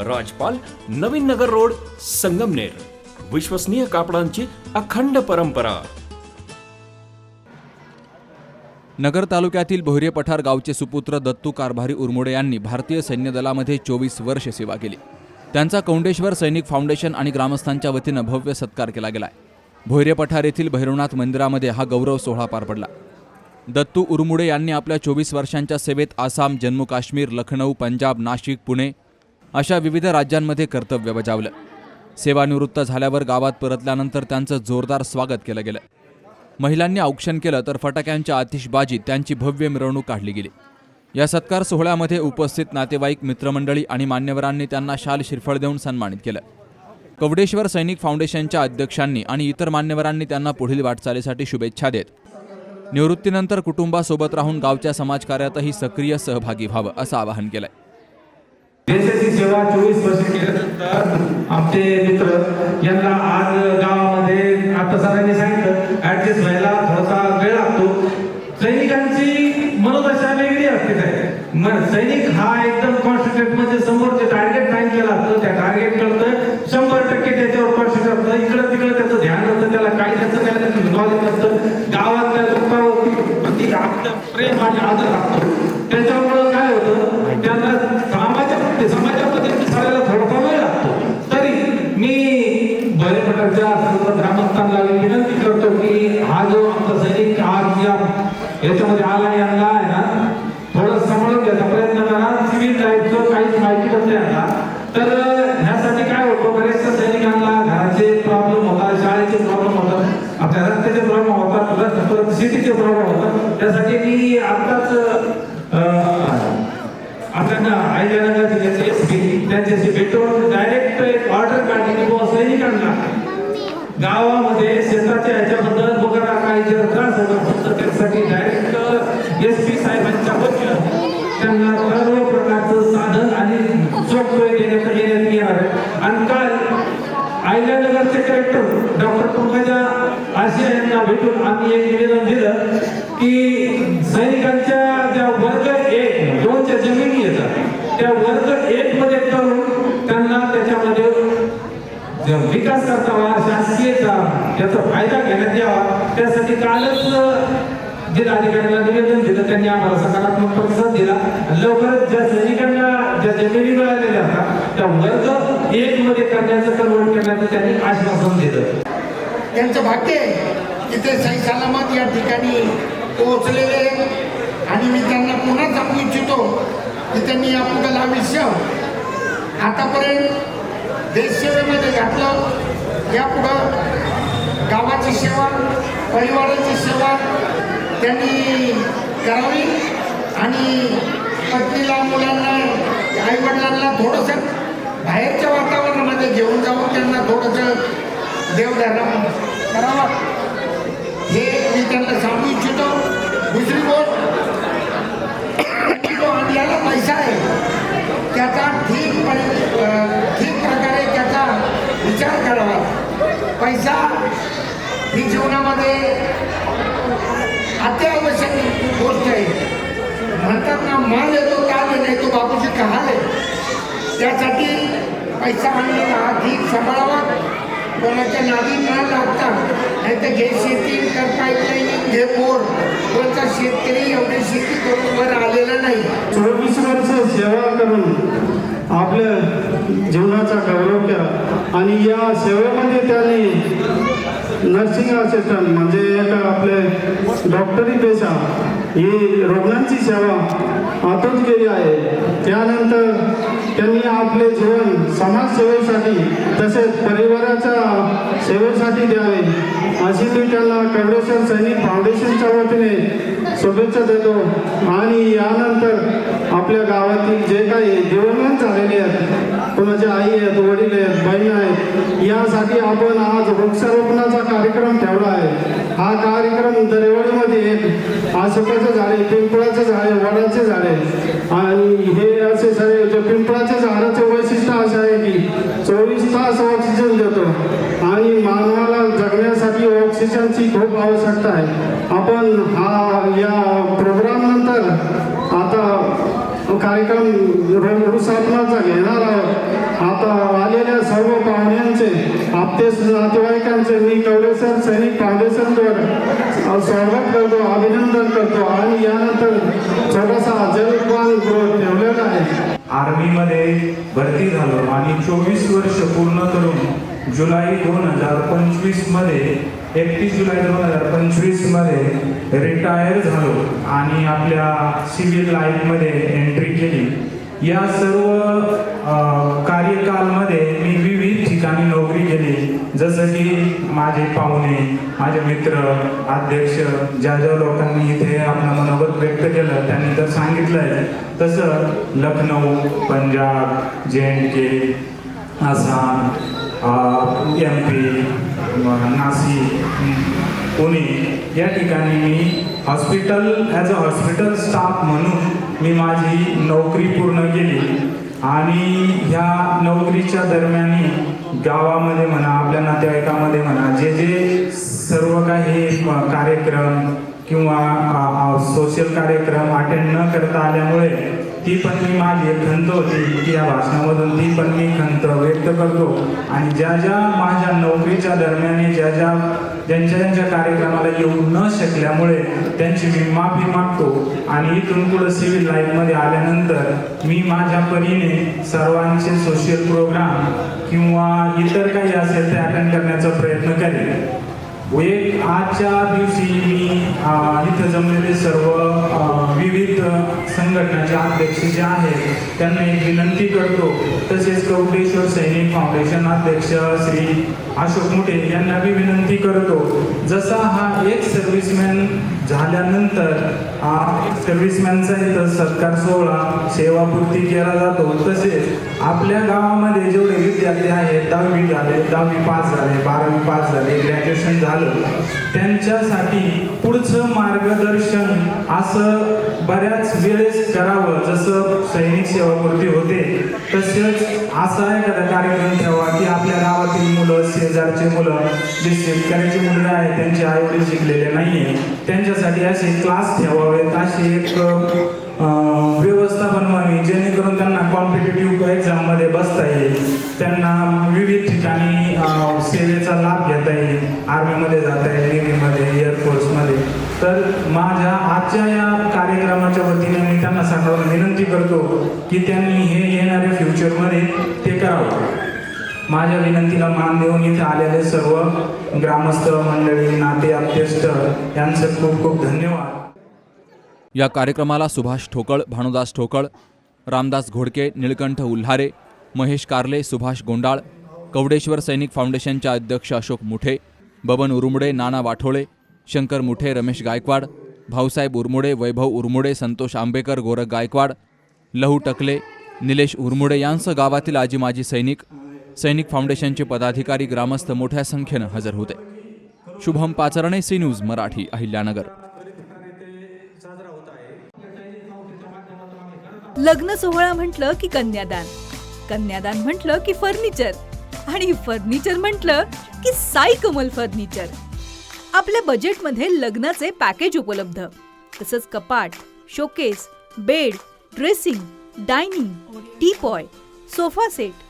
राजपाल Navin Nagar road Sangamner. विश्वसनीय कापडांची अखंड परंपरा. नगर तालुक्यातील भोयरे पठार गावचे सुपुत्र दत्तू कारभारी उरमोडे यांनी भारतीय सैन्य दलामध्ये चोवीस वर्ष सेवा केली. त्यांचा कौंडेश्वर सैनिक फाउंडेशन आणि ग्रामस्थांच्या वतीनं भव्य सत्कार केला गेलाय. भोयरे पठार येथील भैरवनाथ मंदिरामध्ये हा गौरव सोहळा पार पडला. दत्तू उरमुडे यांनी आपल्या चोवीस वर्षांच्या सेवेत आसाम जम्मू काश्मीर लखनौ पंजाब नाशिक पुणे अशा विविध राज्यांमध्ये कर्तव्य बजावलं. सेवानिवृत्त झाल्यावर गावात परतल्यानंतर त्यांचं जोरदार स्वागत केलं गेलं. महिलांनी औक्षण केलं तर फटाक्यांच्या आतिषबाजीत त्यांची भव्य मिरवणूक काढली गेली. या सत्कार सोहळ्यामध्ये उपस्थित नातेवाईक मित्रमंडळी आणि मान्यवरांनी त्यांना शाल शिरफळ देऊन सन्मानित केलं. कवडेश्वर सैनिक फाउंडेशनच्या अध्यक्षांनी आणि इतर मान्यवरांनी त्यांना पुढील वाटचालीसाठी शुभेच्छा देत निवृत्तीनंतर कुटुंबासोबत राहून गावच्या समाजकार्यातही सक्रिय सहभागी व्हावं असं आवाहन केलंय. देशाची सेवा चोवीस वर्ष केल्यानंतर आमचे मित्र यांना आज गावामध्ये आता सरांनी सांगितलं ऍडजस्ट व्हायला थोडासा वेळ लागतो. सैनिकांची मनोदशा वेगळी असते काय? मग सैनिक हा एकदम कॉन्सन्ट्रेट म्हणजे समोरचे टार्गेट नाही केला असतं त्या टार्गेट कळतं शंभर टक्के त्याच्यावर कॉन्सन्ट्रेट असतं इकडं तिकडं त्याचं ध्यान असतं त्याला काही त्याचं त्याला नॉलेज नसतं. गावातल्या लोकांवरती आपलं प्रेम आणि आदर लागतो त्याच्यामुळं काय होतं त्यांना समाजामध्ये समाजामध्ये मिसळायला थोडासा वेळ लागतो तरी मी बरे प्रकारच्या सर्व ग्रामस्थांना विनंती करतो की हा जो आमचा सैनिक आज या याच्यामध्ये आला यांना आहे ना थोडं सांभाळून घ्यायचा प्रयत्न करा सिव्हिल लाईफचं काहीच माहिती नसते यांना तर ह्यासाठी काय होतं बरेचशा सैनिकांना घराचे प्रॉब्लेम होतात शाळेचे प्रॉब्लेम होतात आपल्या रस्त्याचे प्रॉब्लेम होतात परत परत शेतीचे प्रॉब्लेम होतात त्यासाठी मी आताच अं, आपल्याला आयल्यानगरचे ज्याचे एस पी त्यांच्याशी भेटून डायरेक्ट एक ऑर्डर काढली की बुवा सैनिकांना गावामध्ये शेताच्या ह्याच्याबद्दल वगैरे काही जर त्रास असेल तर त्यासाठी डायरेक्ट एस पी साहेबांच्या वतीनं त्यांना सर्व प्रकारचं साधन आणि सोपसोय देण्यात देण्यात येणार आहे. आणि काल आयल्यानगरचे कलेक्टर डॉक्टर पंकजा आशिया यांना भेटून आम्ही एक निवेदन दिलं की सैनिकांच्या ज्या वर्ग एक दोनच्या जमिनी येतात. त्या वर्ग एक मध्ये करून त्यांना त्याच्यामध्ये विकास करतावा शासकीयचा त्याचा फायदा घेण्यात यावा त्यासाठी कालच जिल्हाधिकाऱ्यांना निवेदन दिलं. त्यांनी आम्हाला सकारात्मक प्रतिसाद दिला. लवकरच ज्या सैनिकांना ज्या जमिनी मिळालेल्या होत्या त्या वर्ग एक मध्ये करण्याचं कन्वर्ट करण्याचं त्यांनी आश्वासन दिलं. त्यांचं भाग्य आहे की ते सही सलामत या ठिकाणी पोहोचलेले आणि मी त्यांना पुन्हा सांगू इच्छितो की त्यांनी यापुढं विषयावं आतापर्यंत देशसेवेमध्ये घातलं. यापुढं गावाची सेवा परिवाराची सेवा त्यांनी करावी आणि पत्नीला मुलांना आईवडिलांना थोडंसं बाहेरच्या वातावरणामध्ये घेऊन जाऊन त्यांना थोडंसं देवधर्म करावा. हे मी त्यांना सांगू इच्छितो. दुसरी गोष्ट आपल्याला पैसा आहे. त्याचा ठीक ठीक प्रकारे त्याचा विचार करावा. पैसा ही जीवनामध्ये अत्यावश्यक गोष्ट आहे. म्हणतात ना माल येतो का नाही तो बापूजी कहाल. आहे त्यासाठी पैसा आणलेला हा ठीक सांभाळावा. कोणाच्या नादी न लागता नाही तर घे शेती करता येत नाही घे बोर शेतकरी एवढी शेती करून वर आलेला नाही. चोवीस वर्ष सेवा करून आपल्या जीवनाचा गौरव केला. आणि या सेवेमध्ये त्यांनी नर्सिंग असिस्टंट म्हणजे एक आपले डॉक्टरी पेशा ही रुग्णांची सेवा आतून केली आहे. त्यानंतर त्यांनी आपले जीवन समाजसेवेसाठी तसेच परिवाराच्या सेवेसाठी द्यावे अशी मी त्यांना कवडेश्वर सैनिक फाउंडेशनच्या वतीने शुभेच्छा देतो. आणि यानंतर आपल्या गावातील जे काही दिवंगत झालेले आहेत कोणाचे आई आहेत वडील आहेत बहीण आहेत यासाठी आपण आज वृक्षारोपणाचा कार्यक्रम ठेवला आहे. हा कार्यक्रम दरेवाडीमध्ये एक अशोकाचे झाडे पिंपळाचे झाडे वडाचे झाडे आणि हे असे सगळे जे पिंपळाच्या झाडाचे वैशिष्ट्य असं आहे की चोवीस तास ऑक्सिजन देतो. आणि मानवाला जगण्यासाठी ऑक्सिजनची खूप आवश्यकता आहे. आपण हा या प्रोग्राम नंतर आता कार्यक्रम रुसातला घेणार आहोत आता आलेल्या सर्व पाहुण्यांचे आपते नातेवाईकांचे मी कवडेसर सैनिक फाउंडेशनद्वारे स्वागत करतो अभिनंदन करतो आणि यानंतर छोटासा जलपान गृह ठेवलेला आहे. आर्मीमध्ये भरती झालो आणि चोवीस वर्ष पूर्ण करून जुलै दोन हजार पंचवीसमध्ये एकतीस जुलै दोन हजार पंचवीसमध्ये रिटायर झालो आणि आपल्या सिव्हिल लाईफमध्ये एंट्री केली. या सर्व कार्यकालमध्ये मी विविध ठिकाणी नोकरी केली. जसं की माझे पाहुणे माझे मित्र अध्यक्ष ज्या ज्या लोकांनी इथे आपलं मनोगत व्यक्त केलं त्यांनी तर सांगितलंय. तसं Lucknow Punjab J and K Assam M P Nashik Pune या ठिकाणी मी hospital as a hospital staff म्हणून मी माझी नोकरी पूर्ण केली. आणि ह्या नोकरीच्या दरम्यान गावामध्ये म्हणा आपल्या नातेवाईकामध्ये म्हणा जे जे सर्व काही कार्यक्रम किंवा सोशल कार्यक्रम अटेंड न करता आल्यामुळे ती पण मी माझी एक खंत होती. या भाषणामधून ती पण मी खंत व्यक्त करतो. आणि ज्या ज्या माझ्या नोकरीच्या दरम्यान ज्या ज्या ज्यांच्या ज्यांच्या कार्यक्रमाला येऊ न शकल्यामुळे त्यांची मी माफी मागतो. आणि इथून पुढे सिव्हिल लाईफमध्ये आल्यानंतर मी माझ्या परीने सर्वांचे सोशल प्रोग्राम किंवा इतर काही असेल ते अटेंड करण्याचा प्रयत्न करेन. एक आजच्या दिवशी मी इथं जमलेले सर्व संघटनाचे अध्यक्ष जे आहेत त्यांना एक विनंती करतो. तसेच कवटेश्वर सैनिक फाउंडेशन अध्यक्ष श्री अशोक मुठे यांना मी विनंती करतो. जसा हा एक सर्व्हिसमॅन झाल्यानंतर सर्व्हिसमॅनचा इथं सत्कार सोहळा सेवापूर्ती केला जातो. तसेच आपल्या गावामध्ये जेवढे विद्यार्थी आहेत दहावी झाले दहावी पास झाले बारावी पास झाले ग्रॅज्युएशन झालं त्यांच्यासाठी पुढचं मार्गदर्शन असं बऱ्याच वेळेस करावं. जसं सैनिक सेवापूर्ती होते तसेच असा एखादा मुलं मुलं जे शेतकऱ्याची मुलं आहेत त्यांचे आई वडील शिकलेले नाहीये. त्यांच्यासाठी असे क्लास ठेवावेत अशी एक व्यवस्था बनवावी जेणेकरून त्यांना कॉम्पिटेटिव्ह एक्झाममध्ये बसता येईल. त्यांना विविध ठिकाणी सेवेचा लाभ घेता येईल. आर्मीमध्ये जाता येईल नेव्हीमध्ये एअरफोर्समध्ये तर माझ्या आजच्या या कार्यक्रमाच्या वतीने मी त्यांना सांगायला विनंती करतो की त्यांनी हे येणाऱ्या फ्युचरमध्ये ते करावं. माझ्या विनंतीला मान देऊन इथे आलेले सर्व ग्रामस्थ मंडळी नाते आप्तेष्ट यांचं खूप खूप धन्यवाद. या कार्यक्रमाला सुभाष ठोकळ भानुदास ठोकळ रामदास घोडके निळकंठ उल्हारे महेश कारले सुभाष गोंडाळ कवडेश्वर सैनिक फाउंडेशनचे अध्यक्ष अशोक मुठे बबन उरुमडे नाना वाठोळे शंकर मुठे रमेश गायकवाड भाऊसाहेब उरमुडे वैभव उरमुडे संतोष आंबेकर गोरख गायकवाड लहू टकले निलेश उरमुडे यांसह गावातील आजी माजी सैनिक सैनिक फाउंडेशनचे पदाधिकारी ग्रामस्थ मोठ्या संख्येनं हजर होते. Shubham Pacharne C news Marathi Ahilyanagar. लग्न सोहळा म्हटलं की कन्यादान कन्यादान म्हटलं की फर्निचर आणि फर्निचर म्हटलं की साई कमल फर्निचर. आपल्या बजेटमध्ये लग्नाचे पॅकेज उपलब्ध. तसंच कपाट showcase bed dressing dining teapoy sofa set